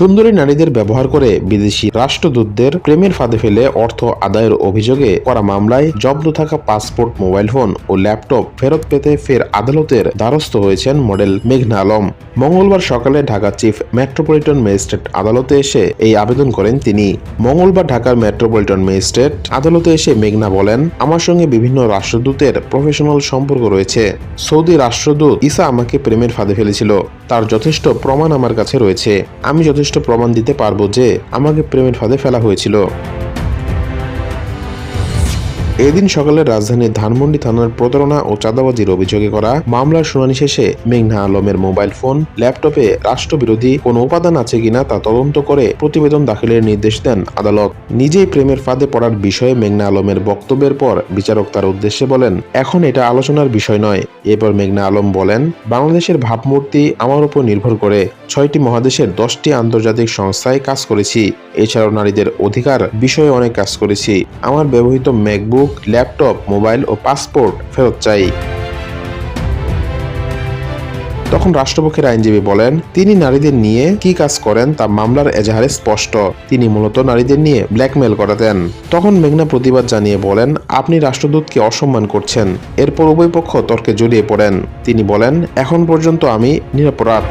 সুন্দরী নারীদের ব্যবহার করে বিদেশি রাষ্ট্রদূতদের প্রেমের ফাঁদে ফেলে অর্থ আদায়ের অভিযোগে করা মামলায় জব্দ থাকা পাসপোর্ট, মোবাইল ফোন ও ল্যাপটপ ফেরত পেতে ফের আদালতের দ্বারস্থ হয়েছেন মডেল মেঘনা আলম। মঙ্গলবার সকালে ঢাকা চিফ মেট্রোপলিটন ম্যাজিস্ট্রেট আদালতে এসে এই আবেদন করেন তিনি। মঙ্গলবার ঢাকার মেট্রোপলিটন ম্যাজিস্ট্রেট আদালতে এসে মেঘনা বলেন, আমার সঙ্গে বিভিন্ন রাষ্ট্রদূতের প্রফেশনাল সম্পর্ক রয়েছে। সৌদি রাষ্ট্রদূত ইসা আমাকে প্রেমের ফাঁদে ফেলেছিল। তার যথেষ্ট প্রমাণ আমার কাছে রয়েছে। আমি যথেষ্ট প্রমাণ দিতে পারব যে আমাকে প্রেমের ফাঁদে ফেলা হয়েছিল। এদিন সকালে রাজধানীর ধানমন্ডি থানার প্রতারণা ও চাঁদাবাজির অভিযোগে করা মামলার শুনানি শেষে মেঘনা আলমের মোবাইল ফোন, ল্যাপটপে রাষ্ট্রবিরোধী কোনো উপাদান আছে কিনা তা তদন্ত করে প্রতিবেদন দাখিলের নির্দেশ দেন আদালত। নিজেই প্রেমের ফাঁদে পড়ার বিষয়ে মেঘনা আলমের বক্তব্যের পর বিচারক তার উদ্দেশ্যে বলেন, এখন এটা আলোচনার বিষয় নয়। এরপর মেঘনা আলম বলেন, বাংলাদেশের ভাবমূর্তি আমার উপর নির্ভর করে। ছয়টি মহাদেশের দশটি আন্তর্জাতিক সংস্থায় কাজ করেছি। এছাড়াও নারীদের অধিকার বিষয়ে অনেক কাজ করেছি। আমার ব্যবহৃত ম্যাকবুক ল্যাপটপ, মোবাইল ও পাসপোর্ট ফেরত চাই। তখন রাষ্ট্রপক্ষের আইনজীবী বলেন, তিনি নারীদের নিয়ে কি কাজ করেন তা মামলার এজাহারে স্পষ্ট। তিনি মূলত নারীদের নিয়ে ব্ল্যাকমেল করাতেন। তখন মেঘনা প্রতিবাদ জানিয়ে বলেন, আপনি রাষ্ট্রদূতকে অসম্মান করছেন। এরপর উভয় পক্ষ তর্কে জড়িয়ে পড়েন। তিনি বলেন, এখন পর্যন্ত আমি নিরপরাধ।